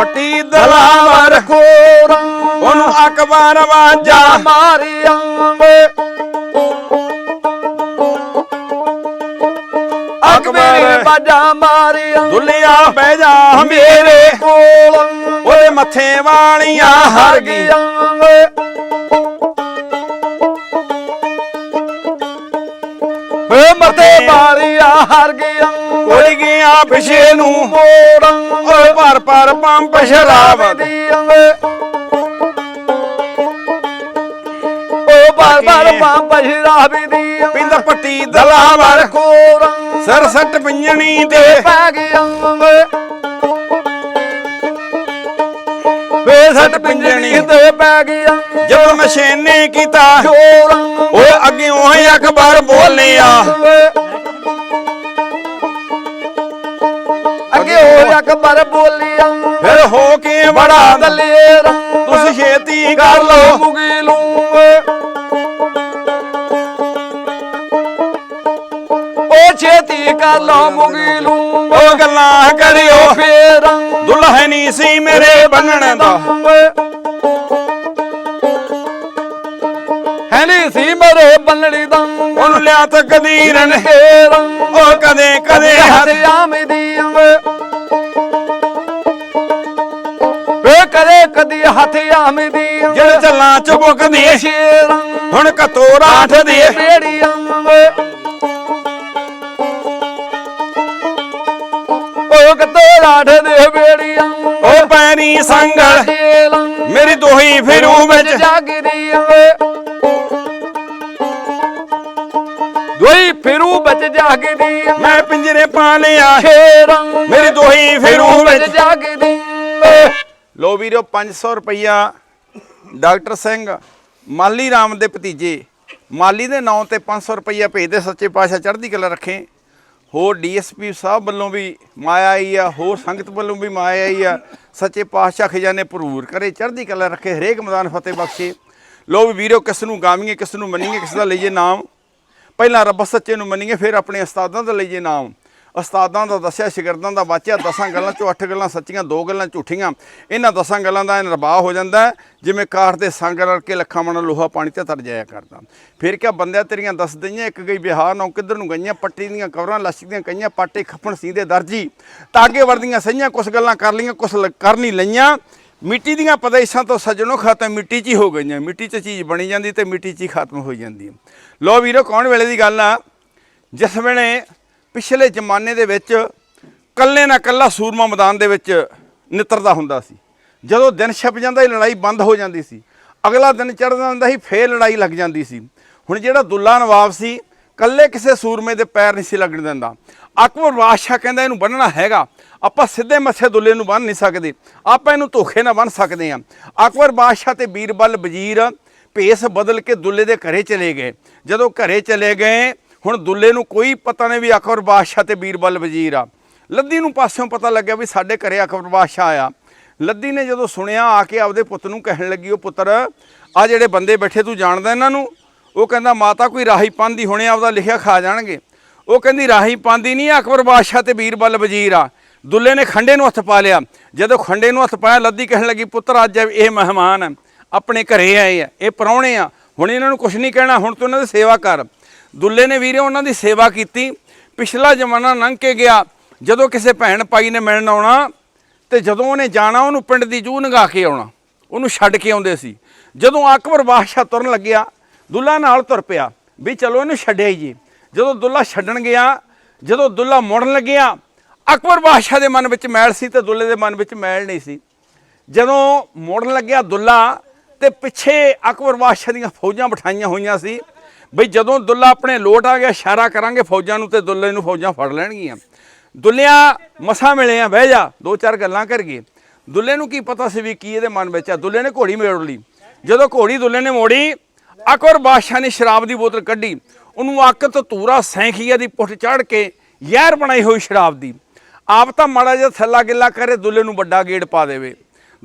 ਪੱਟੀ ਦਲਾਵਰ ਕੋਰਾਂ ਉਹਨੂੰ ਅਕਬਰ ਵਾਜਾ ਮਾਰੀਆਂ। ਅਕਬਰ ਬਾਜਾ ਮਾਰੀਆਂ। ਦੁੱਲਿਆ ਬਹਿ ਜਾ ਮੇਰੇ ਕੋਲ। ਉਹਦੇ ਮੱਥੇ ਵਾਲੀਆਂ ਹਰ ਗਈ ਏ ਮਤੇ ਮਾਰੀਆਂ ਹਰ ਗਿਆ ਕੋਈ ਗਿਆ ਪਿਛੇ ਨੂੰ। ਮੋੜਾਂ। ਪੰਪ ਸ਼ਰਾਬ ਓ ਬਾਰ ਬਾਰ ਪੰਪ ਸ਼ਰਾਬੀ ਦੀਆਂ ਪਿੰਡ ਪੱਟੀ ਦਲਾਵਰ ਕੋਰਾਂ ਸਰ ਸੱਟ ਪਿੰਜਣੀ ਦੇ। ਪੈ ਗਿਆ ਵੇ ਸੱਟ ਪਿੰਜਣੀ ਤੇ ਪੈ ਗਿਆ ਜਦੋਂ ਮਸ਼ੀਨੇ ਕੀਤਾ। ਓਏ ਅੱਗੇ ਹੋਏ ਅਕਬਰ ਬੋਲਿਆ। ਅਕਬਰ ਬੋਲਿਆ। ਫਿਰ ਹੋ ਕੇ ਬੜਾ ਦਲੇਰ। ਤੁਸੀਂ ਛੇਤੀ ਕਰ ਲਓ। ਮੁਗੀਲੂ। ਓ ਛੇਤੀ ਕਰ ਲਓ ਮੁਗੀਲੂ। ਉਹ ਗੱਲਾਂ ਕਰਿਓ। ਫੇਰ। ਦੁਲਹਨੀ ਸੀ ਮੇਰੇ ਬੰਨਣ ਦਾ। ਹੈ ਨਹੀਂ ਸੀ ਮੇਰੇ ਬੰਨੜੀ ਦਾ। ਉਹਨੂੰ ਲਿਆ ਤਕਦੀਰ ਨੇ ਉਹ ਕਦੇ ਕਦੇ ਹੱਥ ਹੱਥ ਜਿਹੜੇ ਚੱਲਾਂ ਚੁਬਕਦੀ ਸ਼ੇਰਾਂ ਹੁਣ ਕਤੋਰਾ ਅੱਠ ਦੇ ਉਹ ਕਤੋ ਰਾਠ ਦੇ ਬੇੜੀਆਂ ਉਹ ਪੈਰੀ ਸੰਗਲ ਮੇਰੀ ਦੋਹੀ ਫਿਰੂ ਵਿੱਚ ਜਾਗਦੀਆਂ ਦੋਈ ਫਿਰੂ ਵਿੱਚ ਜਾਗਦੀਆਂ ਮੈਂ ਪਿੰਜਰੇ ਪਾ ਲਿਆ। ਸ਼ੇਰਾਂ ਮੇਰੀ ਦੋਹੀ ਫਿਰੂ ਵਿੱਚ ਜਾਗਦੀਆਂ ਲੋ ਵੀਰੋ 500 ਰੁਪਈਆ ਡਾਕਟਰ ਸਿੰਘ ਮਾਲੀ ਰਾਮ ਦੇ ਭਤੀਜੇ। ਮਾਲੀ ਦੇ ਨਾਂ ਤੇ 500 ਰੁਪਈਆ ਭੇਜਦੇ ਸੱਚੇ ਪਾਤਸ਼ਾਹ ਚੜ੍ਹਦੀ ਕਲਾ ਰੱਖੇ। ਹੋਰ ਡੀਐਸਪੀ ਸਾਹਿਬ ਵੱਲੋਂ ਵੀ ਮਾਇਆ ਆਈ ਆ, ਹੋਰ ਸੰਗਤ ਵੱਲੋਂ ਵੀ ਮਾਇਆ ਆਈ ਆ। ਸੱਚੇ ਪਾਤਸ਼ਾਹ ਖਜ਼ਾਨੇ ਭਰੂਰ ਕਰੇ, ਚੜ੍ਹਦੀ ਕਲਾ ਰੱਖੇ, ਹਰੇਕ ਮੈਦਾਨ ਫਤਿਹ ਬਖਸ਼ੇ। ਲੋ ਵੀ ਵੀਰੋ, ਕਿਸ ਨੂੰ ਗਾਵੀਏ, ਕਿਸ ਨੂੰ ਮੰਨੀਏ, ਕਿਸ ਦਾ ਲਈਏ ਨਾਮ? ਪਹਿਲਾਂ ਰੱਬ ਸੱਚੇ ਨੂੰ ਮੰਨੀਏ, ਫਿਰ ਆਪਣੇ ਉਸਤਾਦਾਂ ਦਾ ਲਈਏ ਨਾਮ। ਉਸਤਾਦਾਂ ਦਾ ਦੱਸਿਆ, ਸ਼ਾਗਿਰਦਾਂ ਦਾ ਵਾਚਿਆ, ਦਸਾਂ ਗੱਲਾਂ ਚੋਂ ਅੱਠ ਗੱਲਾਂ, ਸੱਚੀਆਂ ਦੋ ਗੱਲਾਂ, ਝੂਠੀਆਂ। ਇਹਨਾਂ ਦਸਾਂ ਗੱਲਾਂ ਦਾ ਨਿਰਵਾਹ ਹੋ ਜਾਂਦਾ ਜਿਵੇਂ ਕਾਠ ਦੇ ਸੰਗ ਰਲ ਕੇ ਲੱਖਾਂ ਮਣ ਲੋਹਾ ਪਾਣੀ ਤੇ ਤਰ ਜਾਇਆ ਕਰਦਾ। ਫਿਰ ਕਿਆ ਬੰਦਿਆਂ ਤੇਰੀਆਂ ਦੱਸ ਦਈਆਂ, ਇੱਕ ਗਈ ਬਿਹਾਰ, ਨੂੰ ਕਿੱਧਰ ਨੂੰ ਗਈਆਂ, ਪੱਟੀ ਦੀਆਂ ਕਵਰਾਂ ਲਸ਼ਕਦੀਆਂ ਕਈਆਂ, ਪਾਟੇ ਖੱਪਣ ਸੀ ਦੇ ਦਰਜੀ ਤਾਗੇ ਵਰਦੀਆਂ ਸਹੀਆਂ, ਕੁਛ ਗੱਲਾਂ ਕਰ ਲਈਆਂ, ਕੁਛ ਕਰ ਨਹੀਂ ਲਈਆਂ। ਮਿੱਟੀ ਦੀਆਂ ਪਦੇਸ਼ਾਂ ਤੋਂ ਸੱਜਣੋ ਖਤਮ ਮਿੱਟੀ 'ਚ ਹੀ ਹੋ ਗਈਆਂ। ਮਿੱਟੀ 'ਚ ਚੀਜ਼ ਬਣੀ ਜਾਂਦੀ ਤੇ ਮਿੱਟੀ 'ਚ ਹੀ ਖਤਮ ਹੋ ਜਾਂਦੀ। ਹੈ ਲੋ ਵੀਰੋ, ਕੌਣ ਵੇਲੇ ਦੀ ਗੱਲ ਆ? ਜਿਸ ਵੇਲੇ ਪਿਛਲੇ ਜ਼ਮਾਨੇ ਦੇ ਵਿੱਚ ਕੱਲੇ ਨਾ ਕੱਲਾ ਸੂਰਮਾ ਮੈਦਾਨ ਦੇ ਵਿੱਚ ਨਿੱਤਰਦਾ ਹੁੰਦਾ ਸੀ। ਜਦੋਂ ਦਿਨ ਛਪ ਜਾਂਦਾ ਹੀ ਲੜਾਈ ਬੰਦ ਹੋ ਜਾਂਦੀ ਸੀ। ਅਗਲਾ ਦਿਨ ਚੜ੍ਹਦਾ ਜਾਂਦਾ ਸੀ, ਫੇਰ ਲੜਾਈ ਲੱਗ ਜਾਂਦੀ ਸੀ। ਹੁਣ ਜਿਹੜਾ ਦੁੱਲਾ ਨਵਾਬ ਸੀ ਕੱਲੇ ਕਿਸੇ ਸੂਰਮੇ ਦੇ ਪੈਰ ਨਹੀਂ ਸੀ ਲੱਗਣ ਦਿੰਦਾ। ਅਕਬਰ ਬਾਦਸ਼ਾਹ ਕਹਿੰਦਾ, ਇਹਨੂੰ ਬੰਨਣਾ ਹੈਗਾ। ਆਪਾਂ ਸਿੱਧੇ ਮੱਥੇ ਦੁੱਲੇ ਨੂੰ ਬੰਨ ਨਹੀਂ ਸਕਦੇ। ਆਪਾਂ ਇਹਨੂੰ ਧੋਖੇ ਨਾਲ ਬੰਨ ਸਕਦੇ ਹਾਂ। ਅਕਬਰ ਬਾਦਸ਼ਾਹ ਤੇ ਬੀਰਬਲ ਵਜ਼ੀਰ ਭੇਸ ਬਦਲ ਕੇ ਦੁੱਲੇ ਦੇ ਘਰੇ ਚਲੇ ਗਏ। ਜਦੋਂ ਘਰੇ ਚਲੇ ਗਏ ਹੁਣ ਦੁੱਲੇ ਨੂੰ ਕੋਈ ਪਤਾ ਨਹੀਂ ਵੀ ਅਕਬਰ ਬਾਦਸ਼ਾਹ ਤੇ ਬੀਰਬਲ ਵਜ਼ੀਰ ਆ। ਲੱਦੀ ਨੂੰ ਪਾਸਿਓਂ ਪਤਾ ਲੱਗਿਆ ਵੀ ਸਾਡੇ ਘਰੇ ਅਕਬਰ ਬਾਦਸ਼ਾਹ ਆਇਆ। ਲੱਦੀ ਨੇ ਜਦੋਂ ਸੁਣਿਆ ਆ ਕੇ ਆਪਦੇ ਪੁੱਤ ਨੂੰ ਕਹਿਣ ਲੱਗੀ ਉਹ ਪੁੱਤਰ ਆ ਜਿਹੜੇ ਬੰਦੇ ਬੈਠੇ ਤੂੰ ਜਾਣਦਾ ਇਹਨਾਂ ਨੂੰ? ਉਹ ਕਹਿੰਦਾ ਮਾਤਾ ਕੋਈ ਰਾਹੀ ਪਾਂਦੀ ਹੁਣੇ ਆਪਦਾ ਲਿਖਿਆ ਖਾ ਜਾਣਗੇ। ਉਹ ਕਹਿੰਦੀ ਰਾਹੀ ਪਾਂਦੀ ਨਹੀਂ ਅਕਬਰ ਬਾਦਸ਼ਾਹ ਤੇ ਬੀਰਬਲ ਵਜ਼ੀਰ ਆ। ਦੁੱਲੇ ਨੇ ਖੰਡੇ ਨੂੰ ਹੱਥ ਪਾ ਲਿਆ। ਜਦੋਂ ਖੰਡੇ ਨੂੰ ਹੱਥ ਪਾਇਆ ਲੱਦੀ ਕਹਿਣ ਲੱਗੀ ਪੁੱਤਰ ਅੱਜ ਇਹ ਮਹਿਮਾਨ ਆ, ਆਪਣੇ ਘਰੇ ਆਏ ਆ ਇਹ ਪਰੌਣੇ ਆ। ਹੁਣ ਇਹਨਾਂ ਨੂੰ ਕੁਝ ਨਹੀਂ ਕਹਿਣਾ ਹੁਣ ਤੂੰ ਇਹਨਾਂ ਦੀ ਸੇਵਾ ਕਰ। ਦੁੱਲੇ ਨੇ ਵੀਰੇ ਉਹਨਾਂ ਦੀ ਸੇਵਾ ਕੀਤੀ। ਪਿਛਲਾ ਜ਼ਮਾਨਾ ਲੰਘ ਕੇ ਗਿਆ। ਜਦੋਂ ਕਿਸੇ ਭੈਣ ਭਾਈ ਨੇ ਮਿਲਣ ਆਉਣਾ ਤੇ ਜਦੋਂ ਉਹਨੇ ਜਾਣਾ, ਉਹਨੂੰ ਪਿੰਡ ਦੀ ਜੂਹ ਨਗਾ ਕੇ ਆਉਣਾ। ਉਹਨੂੰ ਛੱਡ ਕੇ ਆਉਂਦੇ ਸੀ। ਜਦੋਂ ਅਕਬਰ ਬਾਦਸ਼ਾਹ ਤੁਰਨ ਲੱਗਿਆ, ਦੁੱਲਾ ਨਾਲ ਤੁਰ ਪਿਆ ਵੀ ਚਲੋ ਇਹਨੂੰ ਛੱਡਿਆ ਹੀ ਜੀ। ਜਦੋਂ ਦੁੱਲਾ ਛੱਡਣ ਗਿਆ, ਜਦੋਂ ਦੁੱਲਾ ਮੁੜਨ ਲੱਗਿਆ, ਅਕਬਰ ਬਾਦਸ਼ਾਹ ਦੇ ਮਨ ਵਿੱਚ ਮੈਲ ਸੀ ਤੇ ਦੁੱਲੇ ਦੇ ਮਨ ਵਿੱਚ ਮੈਲ ਨਹੀਂ ਸੀ। ਜਦੋਂ ਮੁੜਨ ਲੱਗਿਆ ਦੁੱਲਾ ਤੇ ਪਿੱਛੇ ਅਕਬਰ ਬਾਦਸ਼ਾਹ ਦੀਆਂ ਫੌਜਾਂ ਬਿਠਾਈਆਂ ਹੋਈਆਂ ਸੀ ਬਈ ਜਦੋਂ ਦੁੱਲਾ ਆਪਣੇ ਲੋਟ ਆ ਗਿਆ, ਇਸ਼ਾਰਾ ਕਰਾਂਗੇ, ਫੌਜਾਂ ਨੂੰ ਤੇ ਦੁੱਲੇ ਨੂੰ ਫੌਜਾਂ ਫੜ ਲੈਣਗੀਆਂ। ਦੁੱਲਿਆ ਮਸਾ ਮਿਲੇ ਆ, ਬਹਿ ਜਾ, ਦੋ ਚਾਰ ਗੱਲਾਂ ਕਰ ਗਏ ਦੁੱਲੇ ਨੂੰ ਕੀ ਪਤਾ ਸੀ ਵੀ ਕੀ ਇਹਦੇ ਮਨ ਵਿੱਚ ਆ? ਦੁੱਲੇ ਨੇ ਘੋੜੀ ਮੋੜ ਲਈ। ਜਦੋਂ ਘੋੜੀ ਦੁੱਲੇ ਨੇ ਮੋੜੀ ਅਕਬਰ ਬਾਦਸ਼ਾਹ ਨੇ ਸ਼ਰਾਬ ਦੀ ਬੋਤਲ ਕੱਢੀ। ਉਹਨੂੰ ਅੱਕ ਤੋਂ ਧੂਰਾ ਸੈਂਖੀਆ ਦੀ ਪੁੱਠ ਚੜ ਕੇ ਜ਼ਹਿਰ ਬਣਾਈ ਹੋਈ ਸ਼ਰਾਬ ਦੀ। ਆਪ ਤਾਂ ਮਾੜਾ ਜਿਹਾ ਥੱਲਾ ਗਿੱਲਾ ਕਰੇ, ਦੁੱਲੇ ਨੂੰ ਵੱਡਾ ਗੇੜ ਪਾ ਦੇਵੇ।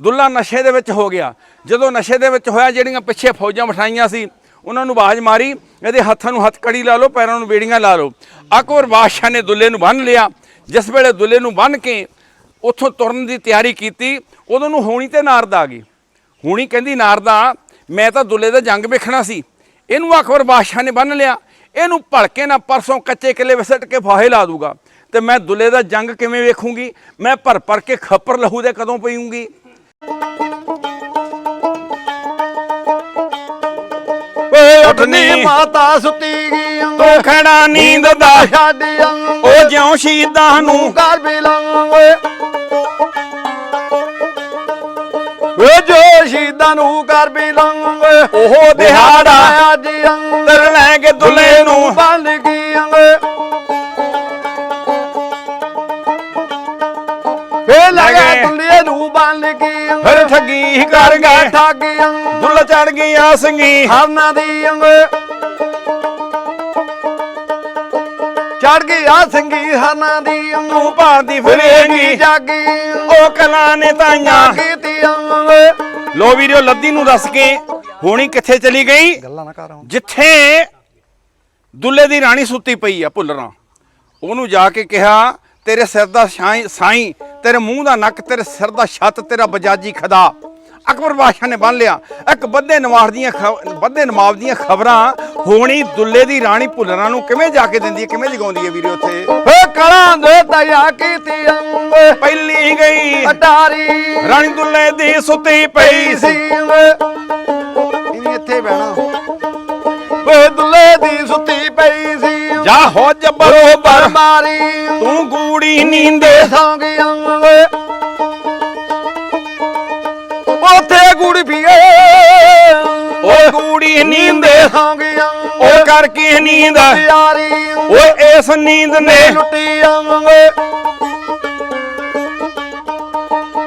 ਦੁੱਲਾ ਨਸ਼ੇ ਦੇ ਵਿੱਚ ਹੋ ਗਿਆ। ਜਦੋਂ ਨਸ਼ੇ ਦੇ ਵਿੱਚ ਹੋਇਆ, ਜਿਹੜੀਆਂ ਪਿੱਛੇ ਫੌਜਾਂ ਬਿਠਾਈਆਂ ਸੀ ਉਹਨਾਂ ਨੂੰ ਆਵਾਜ਼ ਮਾਰੀ, ਇਹਦੇ ਹੱਥਾਂ ਨੂੰ ਹੱਥ ਕੜੀ ਲਾ ਲਓ, ਪੈਰਾਂ ਨੂੰ ਬੇੜੀਆਂ ਲਾ ਲਓ। ਅਕਬਰ ਬਾਦਸ਼ਾਹ ਨੇ ਦੁੱਲੇ ਨੂੰ ਬੰਨ ਲਿਆ। ਜਿਸ ਵੇਲੇ ਦੁੱਲੇ ਨੂੰ ਬੰਨ ਕੇ ਉੱਥੋਂ ਤੁਰਨ ਦੀ ਤਿਆਰੀ ਕੀਤੀ, ਉਦੋਂ ਨੂੰ ਹੋਣੀ ਤੇ ਨਾਰਦ ਆ ਗਈ। ਹੋਣੀ ਕਹਿੰਦੀ, ਨਾਰਦਾ ਮੈਂ ਤਾਂ ਦੁੱਲੇ ਦਾ ਜੰਗ ਵੇਖਣਾ ਸੀ। ਇਹਨੂੰ ਅਕਬਰ ਬਾਦਸ਼ਾਹ ਨੇ ਬੰਨ ਲਿਆ। ਇਹਨੂੰ ਭਲਕੇ ਨਾ ਪਰਸੋਂ ਕੱਚੇ ਕਿਲੇ ਵਿਸਟ ਕੇ ਫਾਹੇ ਲਾ ਦੂਗਾ। ਤੇ ਮੈਂ ਦੁੱਲੇ ਦਾ ਜੰਗ ਕਿਵੇਂ ਵੇਖੂੰਗੀ? ਮੈਂ ਭਰ ਭਰ ਕੇ ਖੱਪਰ ਲਹੂ ਦੇ ਕਦੋਂ ਪਈਉਂਗੀ ਉੱਠਣੀ ਉੱਠਨੀ ਮਾਤਾ ਸੁੱਤੀ ਗਈ ਤੂੰ ਖੜਾ ਨੀਂਦ ਦਾ ਛੱਡ ਉਹ ਜਿਉਂ ਸ਼ਹੀਦਾਂ ਨੂੰ। ਘਰ ਬਿਲੰਗ ਓਏ। ਓਏ ਜੋ ਸ਼ਹੀਦਾਂ ਨੂੰ ਘਰ ਓਏ। ਉਹ ਦਿਹਾੜਾ ਅੱਜ ਅੰਦਰ ਤਰ ਲੈ ਕੇ ਦੁੱਲੇ ਨੂੰ। ਬੰਦ ਗਈ ਬੰਦ ਗਈ ਫਿਰ ਠੱਗੀ ਕਰ ਗਏ। ਠਾਗੀਆਂ ਦੁੱਲਾ ਚੜ ਗਈ ਆਸੰਗੀ ਹਰਨਾ ਦੀ ਅੰਗ। ਚੜ ਗਈ ਆ ਸੰਗੀ ਹਰਨਾ ਦੀ ਅੰਗ। ਤੂੰ ਭਾਰਦੀ ਫਿਰੇਗੀ। ਜਾਗੀ। ਉਹ ਕਲਾਂ ਨੇ ਤਾਈਆਂ। ਕੀਤੀ ਅੰਗ। ਲੋ ਵੀਰੋ ਲੱਦੀ ਨੂੰ ਦੱਸ ਕੇ ਹੋਣੀ ਕਿੱਥੇ ਚਲੀ ਗਈ? ਗੱਲਾਂ ਨਾ ਕਰ ਜਿੱਥੇ ਦੁੱਲੇ ਦੀ ਰਾਣੀ ਸੁੱਤੀ ਪਈ ਆ ਭੁੱਲਰਾਂ। ਉਹਨੂੰ ਜਾ ਕੇ ਕਿਹਾ ਤੇਰੇ ਸਿਰ ਦਾ ਛਾਈ ਸਾਈ ਤੇਰੇ ਮੂੰਹ ਦਾ ਨੱਕ ਤੇਰੇ ਸਿਰ ਦਾ ਛੱਤ ਤੇਰਾ ਬਜਾਜੀ ਖਦਾ। ਅਕਬਰ ਬਾਦਸ਼ਾਹ ਨੇ ਬੰਨ ਲਿਆ। ਇੱਕ ਬੱਦੇ ਨਵਾਜ਼ ਦੀਆਂ ਬੱਦੇ ਨਵਾਬ ਦੀਆਂ ਖਬਰਾਂ ਹੋਣੀ ਦੁੱਲੇ ਦੀ ਰਾਣੀ ਭੁੱਲਰਾਂ ਨੂੰ ਕਿਵੇਂ ਜਾ ਕੇ ਦਿੰਦੀ ਹੈ? ਕਿਵੇਂ ਜਗਾਉਂਦੀ ਹੈ ਵੀਰੇ ਉੱਥੇ ਓ ਕਲਾਂ ਦੇ ਦਇਆ ਕੀਤੀ ਪਹਿਲੀ ਗਈ। ਅਟਾਰੀ। ਰਾਣੀ ਦੁੱਲੇ ਦੀ ਸੁੱਤੀ ਪਈ ਸੀ ਸੀ। ਇਹਨੇ ਇੱਥੇ ਬਹਿਣਾ। ਓਏ ਦੁੱਲੇ ਦੀ ਸੁੱਤੀ ਪਈ ਸੀ। ਜਾ ਹੋ ਜਬਰੋ ਬਰ ਮਾਰੀ। ਤੂੰ ਗੂੜੀ ਨੀਂਦੇ ਸੌਂ ਅੰਗ ਉੱਥੇ ਗੁੜ ਪੀਏ। ਓ ਗੂੜੀ ਨੀਂਦੇ। ਸੌਂ ਉਹ ਕਰਕੇ ਨੀਂਦ ਯਾਰੀ ਓਏ ਇਸ ਨੀਂਦ ਨੇ ਲੁੱਟੀ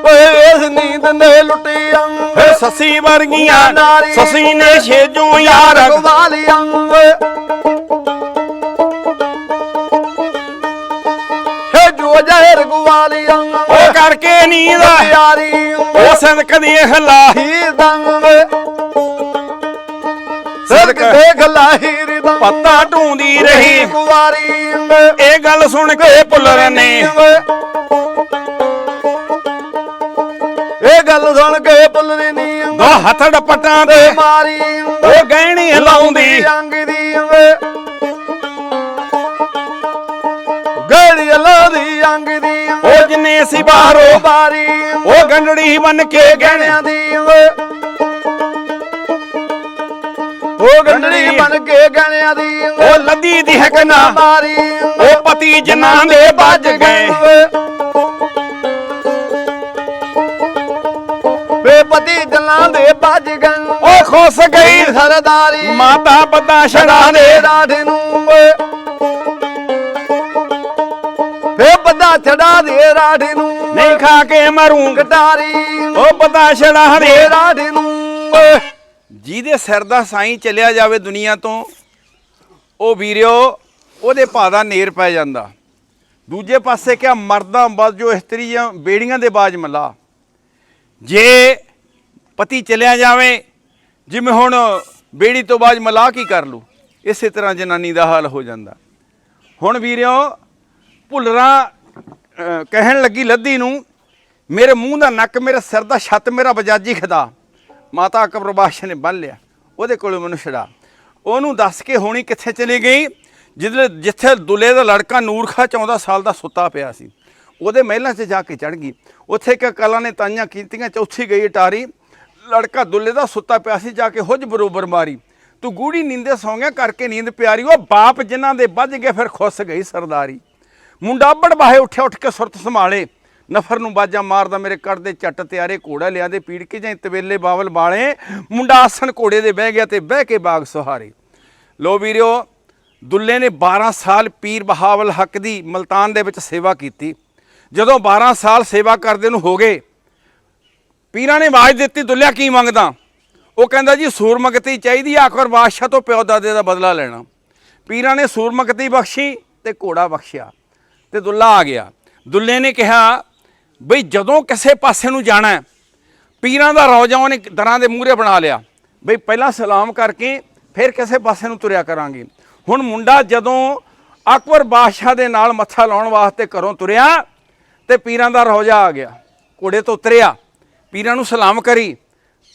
ਓਏ ਇਸ ਨੀਂਦ ਨੇ ਲੁੱਟੀ ਫਿਰ ਸੱਸੀ ਵਰਗੀਆਂ ਸੱਸੀ ਨੇ ਛੇਜੋਂ ਯਾਰ ਗਵਾਲੀ ਅੰਗ ਹੇ ਜੋ ਜ਼ਹਿਰ ਗਵਾਲੀ ਅੰਗ ਉਹ ਕਰਕੇ ਨੀਂਦ ਯਾਰੀ ਉਹ ਸੰਦਕ ਦੀ ਹਲਾ। ਹੀ ਦੰਗ। ਸਦਕ ਸਦਕ। ਦੇਖ ਲਾਹੀਰ ਦੰਗ। ਪੱਤਾ ਢੂੰਦੀ ਰਹੀ। ਕੁਵਾਰੀ ਇਹ ਗੱਲ ਸੁਣ ਕੇ ਪੁੱਲਰ ਨੇ। ਇਹ ਗੱਲ ਸੁਣ ਕੇ ਪੁੱਲਰ ਨੀ ਦੋ ਹੱਥ ਡਪਟਾਂ ਤੇ ਮਾਰੀ ਉਹ ਗਹਿਣੀ ਹਿਲਾਉਂਦੀ। ਅੰਗ ਦੀ ਗੜੀ ਲਾਦੀ ਅੰਗ ਦੀ ਉਹ ਜਿੰਨੇ ਸੀ ਬਾਹਰੋਂ ਬਾਰੀ ਉਹ ਗੰਢੜੀ ਬਨ ਕੇ ਗਹਿਣਿਆਂ ਦੀ। ਉਹ ਗੰਡੜੀ ਬਣ ਕੇ ਗਹਿਣਿਆਂ ਦੀ ਉਹ ਲੱਦੀ ਦੀ ਹਕਨਾ ਮਾਰੀ ਉਹ ਪਤੀ ਜਿਨ੍ਹਾਂ ਦੇ ਵੱਜ ਗਏ। ਪਤੀ ਜਲਾਂ ਦੇ ਵੱਜ ਗਏ ਉਹ ਖੁੱਸ ਗਈ। ਸਰਦਾਰੀ। ਮਾਤਾ ਪਤਾ ਛੜਾ ਦੇ। ਰਾਠ ਨੂੰ ਵੇ ਪਤਾ ਛੜਾ ਦੇ ਰਾਠ ਨੂੰ ਨਹੀਂ ਖਾ ਕੇ ਮਰੂੰ। ਕਟਾਰੀ ਉਹ ਪਤਾ ਛੜਾ ਦੇ। ਰਾਠ ਨੂੰ ਜਿਹਦੇ ਸਿਰ ਦਾ ਸਾਈਂ ਚੱਲਿਆ ਜਾਵੇ ਦੁਨੀਆ ਤੋਂ ਉਹ ਵੀਰਿਓ ਉਹਦੇ ਭਾ ਦਾ ਨੇਰ ਪੈ ਜਾਂਦਾ। ਦੂਜੇ ਪਾਸੇ ਕਿਆ ਮਰਦਾਂ ਬਸ ਜੋ ਇਸਤਰੀਆਂ ਬੇੜੀਆਂ ਦੇ ਬਾਜ ਮਲਾ। ਜੇ ਪਤੀ ਚਲਿਆ ਜਾਵੇ, ਜਿਵੇਂ ਹੁਣ ਬੇੜੀ ਤੋਂ ਬਾਅਦ ਮਲਾ ਕੀ ਕਰ ਲੂ ਇਸੇ ਤਰ੍ਹਾਂ ਜਨਾਨੀ ਦਾ ਹਾਲ ਹੋ ਜਾਂਦਾ। ਹੁਣ ਵੀਰਿਓ, ਭੁੱਲਰਾਂ ਕਹਿਣ ਲੱਗੀ ਲੱਦੀ ਨੂੰ, ਮੇਰੇ ਮੂੰਹ ਦਾ ਨੱਕ, ਮੇਰੇ ਸਿਰ ਦਾ ਛੱਤ, ਮੇਰਾ ਬਜਾਜੀ ਖਦਾ। ਮਾਤਾ ਅਕਬਰ ਬਾਦਸ਼ਾਹ ਨੇ ਬੰਨ ਲਿਆ, ਉਹਦੇ ਕੋਲੋਂ ਮੈਨੂੰ ਛੜਾ ਉਹਨੂੰ ਦੱਸ ਕੇ ਹੋਣੀ ਕਿੱਥੇ ਚਲੀ ਗਈ? ਜਿੱਥੇ ਜਿੱਥੇ ਦੁੱਲੇ ਦਾ ਲੜਕਾ ਨੂਰ ਖਾਂ 14 ਸਾਲ ਦਾ ਸੁੱਤਾ ਪਿਆ ਸੀ। ਉਹਦੇ ਮਹਿਲਾਂ 'ਚ ਜਾ ਕੇ ਚੜ ਗਈ। ਉੱਥੇ ਇੱਕ ਕਲਾ ਨੇ ਤਾਈਆਂ ਕੀਤੀਆਂ, ਚੌਥੀ ਗਈ ਅਟਾਰੀ। ਲੜਕਾ ਦੁੱਲੇ ਦਾ ਸੁੱਤਾ ਪਿਆ ਸੀ, ਜਾ ਕੇ ਹੁਜ ਬਰੋਬਰ ਮਾਰੀ। ਤੂੰ ਗੂੜੀ ਨੀਂਦੇ ਸੌਂਗਿਆ ਕਰਕੇ ਨੀਂਦ ਪਿਆਰੀ, ਉਹ ਬਾਪ ਜਿਨ੍ਹਾਂ ਦੇ ਵੱਜ ਗਏ ਫਿਰ ਖੁੱਸ ਗਈ ਸਰਦਾਰੀ। ਮੁੰਡਾ ਬੜਬਾਹੇ ਉੱਠਿਆ, ਉੱਠ ਕੇ ਸੁਰਤ ਸੰਭਾਲੇ। ਨਫਰ ਨੂੰ ਬਾਜਾ ਮਾਰਦਾ ਮੇਰੇ ਕੱਟ ਦੇ ਚੱਟ ਤਿਆਰੇ, ਘੋੜਾ ਲਿਆ ਦੇ ਪੀੜ ਕੇ ਜਾਂ ਤਵੇਲੇ ਬਾਵਲ ਬਾਲੇ। ਮੁੰਡਾ ਆਸਣ ਘੋੜੇ ਦੇ ਬਹਿ ਗਿਆ ਤੇ ਬਹਿ ਕੇ ਬਾਗ ਸੁਹਾਰੇ। ਲੋ ਵੀਰਿਓ, ਦੁੱਲੇ ਨੇ 12 ਸਾਲ ਪੀਰ ਬਹਾਵਲ ਹੱਕ ਦੀ ਮਲਤਾਨ ਦੇ ਵਿੱਚ ਸੇਵਾ ਕੀਤੀ। ਜਦੋਂ 12 ਸਾਲ ਸੇਵਾ ਕਰਦੇ ਨੂੰ ਹੋ ਗਏ ਪੀਰਾਂ ਨੇ ਆਵਾਜ਼ ਦਿੱਤੀ, ਦੁੱਲਿਆ ਕੀ ਮੰਗਦਾ? ਉਹ ਕਹਿੰਦਾ ਜੀ ਸੂਰਮਗਤੀ ਚਾਹੀਦੀ ਆ, ਆਖਰ ਬਾਦਸ਼ਾਹ ਤੋਂ ਪਿਓ ਦਾਦੇ ਦਾ ਬਦਲਾ ਲੈਣਾ। ਪੀਰਾਂ ਨੇ ਸੂਰਮਗਤੀ ਬਖਸ਼ੀ ਤੇ ਘੋੜਾ ਬਖਸ਼ਿਆ ਤੇ ਦੁੱਲਾ ਆ ਗਿਆ। ਦੁੱਲੇ ਨੇ ਕਿਹਾ, ਬਈ ਜਦੋਂ ਕਿਸੇ ਪਾਸੇ ਨੂੰ ਜਾਣਾ ਪੀਰਾਂ ਦਾ ਰੌਜਾ ਉਹਨੇ ਦਰਾਂ ਦੇ ਮੂਹਰੇ ਬਣਾ ਲਿਆ। ਬਈ ਪਹਿਲਾਂ ਸਲਾਮ ਕਰਕੇ ਫਿਰ ਕਿਸੇ ਪਾਸੇ ਨੂੰ ਤੁਰਿਆ ਕਰਾਂਗੇ। ਹੁਣ ਮੁੰਡਾ ਜਦੋਂ ਅਕਬਰ ਬਾਦਸ਼ਾਹ ਦੇ ਨਾਲ ਮੱਥਾ ਲਾਉਣ ਵਾਸਤੇ ਘਰੋਂ ਤੁਰਿਆ ਤੇ ਪੀਰਾਂ ਦਾ ਰੌਜਾ ਆ ਗਿਆ। ਘੋੜੇ ਤੋਂ ਉਤਰਿਆ। ਪੀਰਾਂ ਨੂੰ ਸਲਾਮ ਕਰੀ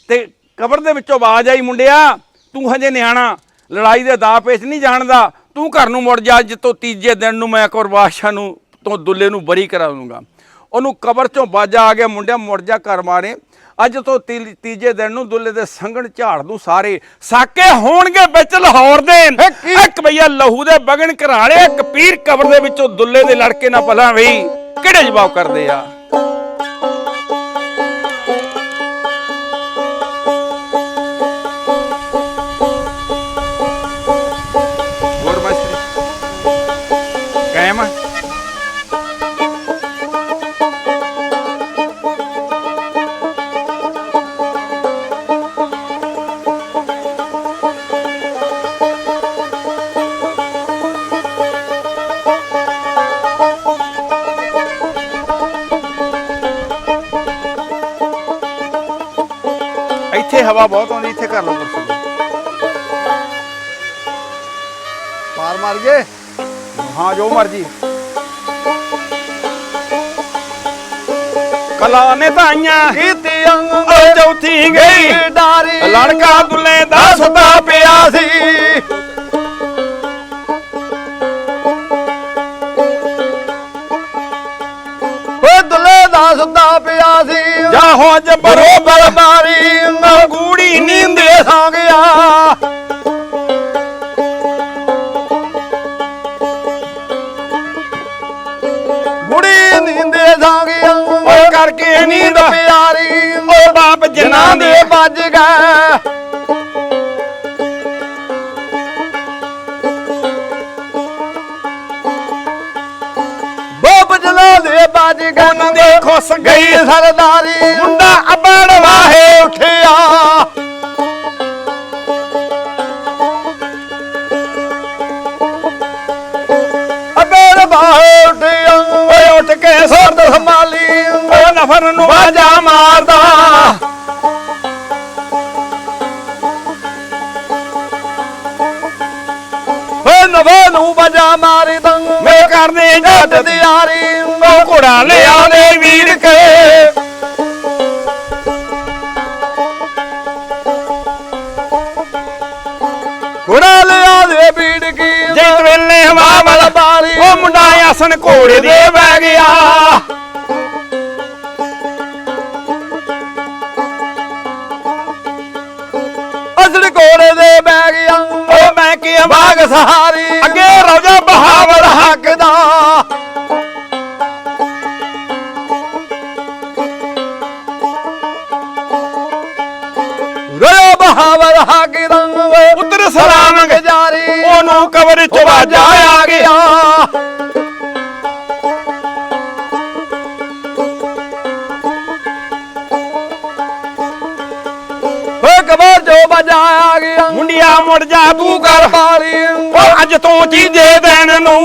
ਤੇ ਕਬਰ ਦੇ ਵਿੱਚੋਂ ਆਵਾਜ਼ ਆਈ ਮੁੰਡਿਆ ਤੂੰ ਹਜੇ ਨਿਆਣਾ ਲੜਾਈ ਦੇ ਦਾਅ ਪੇਚ ਨਹੀਂ ਜਾਣਦਾ ਤੂੰ ਘਰ ਨੂੰ ਮੁੜ ਜਾ ਅੱਜ ਤੋਂ ਤੀਜੇ ਦਿਨ ਨੂੰ ਮੈਂ ਅਕਬਰ ਬਾਦਸ਼ਾਹ ਨੂੰ ਤੋਂ ਦੁੱਲੇ ਨੂੰ ਬਰੀ ਕਰਾ ਦੂੰਗਾ। ਉਹਨੂੰ ਕਬਰ ਚੋਂ ਬਾਜਾ ਆ ਗਿਆ ਮੁੰਡਿਆ ਮੁੜ ਜਾ ਘਰ ਮਾਰੇ ਅੱਜ ਤੋਂ ਤੀਜੇ ਦਿਨ ਨੂੰ ਦੁੱਲੇ ਦੇ ਸੰਗਣ ਝਾੜ ਦੂੰ ਸਾਰੇ। ਸਾਕੇ ਹੋਣਗੇ ਵਿੱਚ ਲਾਹੌਰ ਦੇ। ਇੱਕ ਭਈਆ ਲਹੂ ਦੇ ਬਗਨ ਘਰਾਲੇ ਇੱਕ ਪੀਰ ਕਬਰ ਦੇ ਵਿੱਚੋਂ ਦੁੱਲੇ ਦੇ ਲੜਕੇ ਨਾ ਭਲਾ ਵੀ। ਕਿਹੜੇ ਜਵਾਬ ਕਰਦੇ ਆ? ਹਵਾ ਬਹੁਤ ਆਉਂਦੀ ਇੱਥੇ ਕਰ ਲਓ ਕੁਰਸੀ ਮਾਰ ਮਾਰ ਗਏ ਹਾਂ ਜੋ ਮਰਜ਼ੀ। ਕਲਾ ਨੇ ਤਾਈਆਂ ਕੀਤੀ ਅੰਗ ਉਹ ਚੌਥੀ ਗਈ। ਡਾਰੀ। ਲੜਕਾ ਦੁੱਲੇ ਦਾ ਸੁੱਤਾ ਪਿਆ ਸੀ। ਓ ਦੁੱਲੇ ਦਾ ਸੁੱਤਾ ਪਿਆ ਸੀ। ਜਾਹੋ ਜਬਰੋ ਬਲਬਾਰੀ ਗਏ ਬਾਪ ਜਲਾ ਦੇ ਉਹਨਾਂ ਦੇ ਖੁੱਸ ਗਈ। ਸਰਦਾਰੀ। ਮੁੰਡਾ ਅਬੜ ਵਾਹੇ ਉੱਠਿਆ। ਅਬੇਰ ਬਾਹੇ ਉੱਠਿਆ। ਓਏ ਉੱਠ ਕੇ ਸਰਦ ਸੰਭਾਲੀ। ਓ ਨਫਰ ਨੂੰ ਵਾਜਾ ਮਾਰਦਾ। ਮਾਰੀ ਦੰਗ। ਮੈਂ ਕਰਦੇ ਜੱਟ ਦੀ ਯਾਰੀ ਉਹ ਘੋੜਾ ਲਿਆ ਦੇ ਵੀਰ ਕੇ। ਘੋੜਾ ਲਿਆ ਦੇ ਬੀੜ ਕੀ। ਜੈਤ ਵੇਲੇ ਹਵਾ ਵਾਲਾ ਬਾਰੀ ਉਹ ਮੁੰਡਾ ਆਸਨ ਘੋੜੇ ਦੇ ਬਹਿ ਗਿਆ। ਘੋੜੇ ਦੇ ਬਹਿ ਗਿਆ ਓ ਮੈਂ ਕੀ ਬਾਗ ਸਹਾਰੀ। ਅੱਗੇ ਰੋਜਾ ਬਹਾਵਲ ਹੱਕ ਦਾ ਰੋ ਬਹਾਵਲ ਹੱਕ ਦਾ ਉਤਰ ਸਲਾਮ ਜਾਰੀ। ਉਹਨੂੰ ਕਬਰ ਚ ਵਾਜਾ ਆ ਗਿਆ। ਕਬਰ ਜੋ ਬਜਾ ਆ ਗਿਆ। ਮੁੰਡਿਆ ਮੁੜ ਜਾ ਤੂੰ ਕਰ ਬਾਲੀ ਉਹ ਅੱਜ ਤੋਂ ਚੀਜੇ ਦੇਣ ਨੂੰ।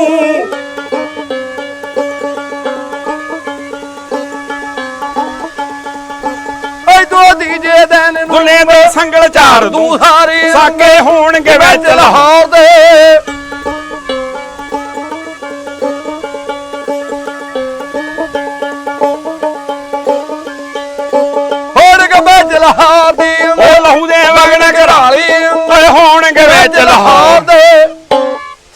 ਓਏ ਦੋ ਨੂੰ। ਸੰਗਲ ਝਾੜ ਦੂੰ। ਤੂੰ ਸਾਰੀ ਸਾਕੇ ਹੋਣਗੇ ਵਿੱਚ ਲਾਹੌਰ ਦੇ ਹੋਣਗੇ ਵਿੱਚ ਲਾਹੌਰ ਦੇ।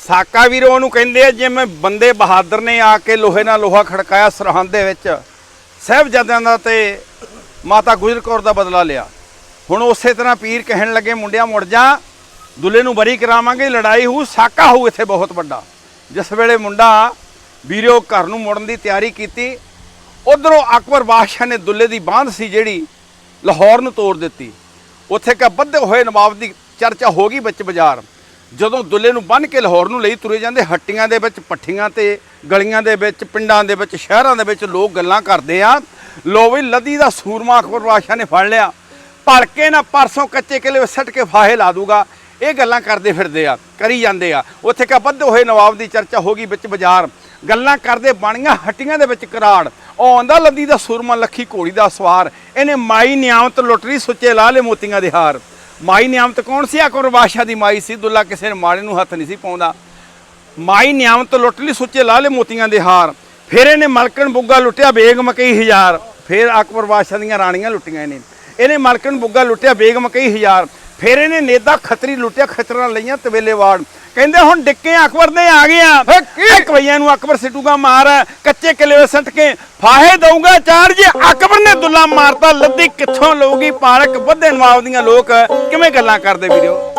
ਸਾਕਾ ਵੀਰ ਉਹਨੂੰ ਕਹਿੰਦੇ ਆ ਜਿਵੇਂ ਬੰਦੇ ਬਹਾਦਰ ਨੇ ਆ ਕੇ ਲੋਹੇ ਨਾਲ ਲੋਹਾ ਖੜਕਾਇਆ ਸਰਹੰਦ ਦੇ ਵਿੱਚ ਸਾਹਿਬਜ਼ਾਦਿਆਂ ਦਾ ਤੇ ਮਾਤਾ ਗੁਜਰ ਕੌਰ ਦਾ ਬਦਲਾ ਲਿਆ। ਹੁਣ ਉਸੇ ਤਰ੍ਹਾਂ ਪੀਰ ਕਹਿਣ ਲੱਗੇ ਮੁੰਡਿਆਂ ਮੁੜ ਜਾ ਦੁੱਲੇ ਨੂੰ ਬਰੀ ਕਰਾਵਾਂਗੇ ਲੜਾਈ ਹੋਊ ਸਾਕਾ ਹੋਊ ਇੱਥੇ ਬਹੁਤ ਵੱਡਾ। ਜਿਸ ਵੇਲੇ ਮੁੰਡਾ ਵੀਰੋ ਘਰ ਨੂੰ ਮੁੜਨ ਦੀ ਤਿਆਰੀ ਕੀਤੀ ਉਧਰੋਂ ਅਕਬਰ ਬਾਦਸ਼ਾਹ ਨੇ ਦੁੱਲੇ ਦੀ ਬਾਂਧ ਸੀ ਜਿਹੜੀ ਲਾਹੌਰ ਨੂੰ ਤੋੜ ਦਿੱਤੀ। ਉੱਥੇ ਕਾ ਬੱਧੇ ਹੋਏ ਨਵਾਬ ਦੀ ਚਰਚਾ ਹੋ ਗਈ ਵਿੱਚ ਬਾਜ਼ਾਰ। ਜਦੋਂ ਦੁੱਲੇ ਨੂੰ ਬੰਨ ਕੇ ਲਾਹੌਰ ਨੂੰ ਲਈ ਤੁਰੇ ਜਾਂਦੇ, ਹੱਟੀਆਂ ਦੇ ਵਿੱਚ, ਪੱਠੀਆਂ ਤੇ ਗਲੀਆਂ ਦੇ ਵਿੱਚ, ਪਿੰਡਾਂ ਦੇ ਵਿੱਚ, ਸ਼ਹਿਰਾਂ ਦੇ ਵਿੱਚ ਲੋਕ ਗੱਲਾਂ ਕਰਦੇ ਆ। ਲੋ ਵੀ, ਲੱਦੀ ਦਾ ਸੂਰਮਾ ਅਕਬਰ ਬਾਦਸ਼ਾਹ ਨੇ ਫੜ ਲਿਆ। ਭਲਕੇ ਨਾ ਪਰਸੋਂ ਕੱਚੇ ਕਿਲੇ ਸੱਟ ਕੇ ਫਾਹੇ ਲਾ ਦੂਗਾ। ਇਹ ਗੱਲਾਂ ਕਰਦੇ ਫਿਰਦੇ ਆ, ਕਰੀ ਜਾਂਦੇ ਆ। ਉੱਥੇ ਕਾ ਵੱਧ ਹੋਏ ਨਵਾਬ ਦੀ ਚਰਚਾ ਹੋ ਗਈ ਵਿੱਚ ਬਾਜ਼ਾਰ। ਗੱਲਾਂ ਕਰਦੇ ਬਣੀਆਂ ਹੱਟੀਆਂ ਦੇ ਵਿੱਚ ਕਰਾੜ। ਉਹ ਆਉਂਦਾ ਲੱਦੀ ਦਾ ਸੂਰਮਾ, ਲੱਖੀ ਘੋੜੀ ਦਾ ਸਵਾਰ। ਇਹਨੇ ਮਾਈ ਨਿਆਮਤ ਲੁੱਟਰੀ ਸੁੱਚੇ ਲਾ ਲੇ ਮੋਤੀਆਂ ਦੇ ਹਾਰ। ਮਾਈ ਨਿਆਮਤ ਕੌਣ ਸੀ? ਅਕਬਰ ਬਾਦਸ਼ਾਹ ਦੀ ਮਾਈ ਸੀ? ਦੁੱਲਾ ਕਿਸੇ ਨੇ ਮਾੜੇ ਨੂੰ ਹੱਥ ਨਹੀਂ ਸੀ ਪਾਉਂਦਾ। ਮਾਈ ਨਿਆਮਤ ਲੁੱਟ ਲਈ, ਸੁੱਚੇ ਲਾ ਲੇ ਮੋਤੀਆਂ ਦੇ ਹਾਰ। ਫਿਰ ਇਹਨੇ ਮਲਕਣ ਬੁੱਗਾ ਲੁੱਟਿਆ ਬੇਗਮ ਕਈ ਹਜ਼ਾਰ। ਫਿਰ ਅਕਬਰ ਬਾਦਸ਼ਾਹ ਦੀਆਂ ਰਾਣੀਆਂ ਲੁੱਟੀਆਂ ਇਹਨੇ। ਇਹਨੇ ਮਲਕਣ ਬੁੱਗਾ ਲੁੱਟਿਆ ਬੇਗਮ ਕਈ ਹਜ਼ਾਰ। ਫਿਰ ਇਹਨੇ ਨੇਦਾ ਖੱਤਰੀ ਲੁੱਟਿਆ, ਖੱਤਰਾਂ ਲਈਆਂ ਤਵੇਲੇ ਵਾੜ। ਕਹਿੰਦੇ ਹੁਣ ਡਿੱਕੇ ਅਕਬਰ ਨੇ ਆ ਗਿਆ ਇੱਕ ਵਈਆਂ ਨੂੰ ਅਕਬਰ ਸਿੱਟੂਗਾ ਮਾਰ ਕੱਚੇ ਕਿਲੇ ਸੱਟ ਕੇ ਫਾਹੇ ਦਊਗਾ ਚਾਰ ਜੇ। ਅਕਬਰ ਨੇ ਦੁੱਲਾ ਮਾਰਤਾ ਲੱਦੀ ਕਿੱਥੋਂ ਲਊਗੀ ਪਾਲਕ? ਵੱਧੇ ਨਵਾਬ ਦੀਆਂ ਲੋਕ ਕਿਵੇਂ ਗੱਲਾਂ ਕਰਦੇ ਵੀਰੋ?